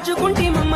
దాచుకుంటే మమ్మ